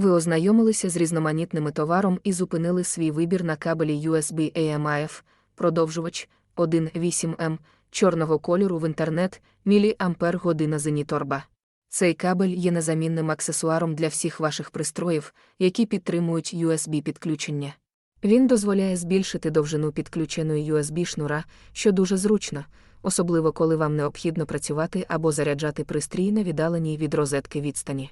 Ви ознайомилися з різноманітними товаром і зупинили свій вибір на кабелі USB AMIF, продовжувач 1.8М чорного кольору в інтернет, міліампер година зеніторба. Цей кабель є незамінним аксесуаром для всіх ваших пристроїв, які підтримують USB підключення. Він дозволяє збільшити довжину підключеної USB шнура, що дуже зручно, особливо коли вам необхідно працювати або заряджати пристрій на віддаленій від розетки відстані.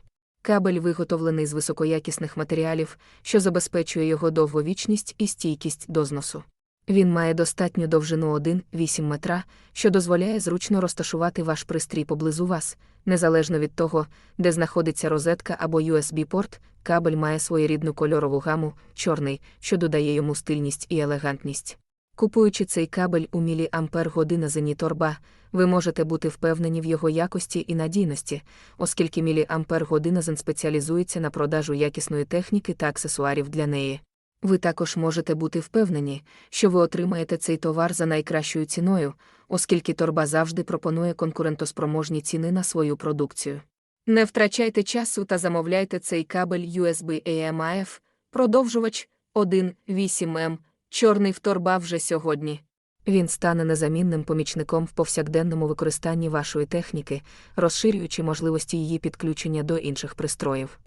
Кабель виготовлений з високоякісних матеріалів, що забезпечує його довговічність і стійкість до зносу. Він має достатню довжину 1,8 метра, що дозволяє зручно розташувати ваш пристрій поблизу вас, незалежно від того, де знаходиться розетка або USB-порт, кабель має своєрідну кольорову гаму, чорний, що додає йому стильність і елегантність. Купуючи цей кабель у міліампер година зеніторба, ви можете бути впевнені в його якості і надійності, оскільки міліампер година зен спеціалізується на продажу якісної техніки та аксесуарів для неї. Ви також можете бути впевнені, що ви отримаєте цей товар за найкращою ціною, оскільки торба завжди пропонує конкурентоспроможні ціни на свою продукцію. Не втрачайте часу та замовляйте цей кабель USB AMIF, продовжувач 1.8М, чорний вторба вже сьогодні. Він стане незамінним помічником в повсякденному використанні вашої техніки, розширюючи можливості її підключення до інших пристроїв.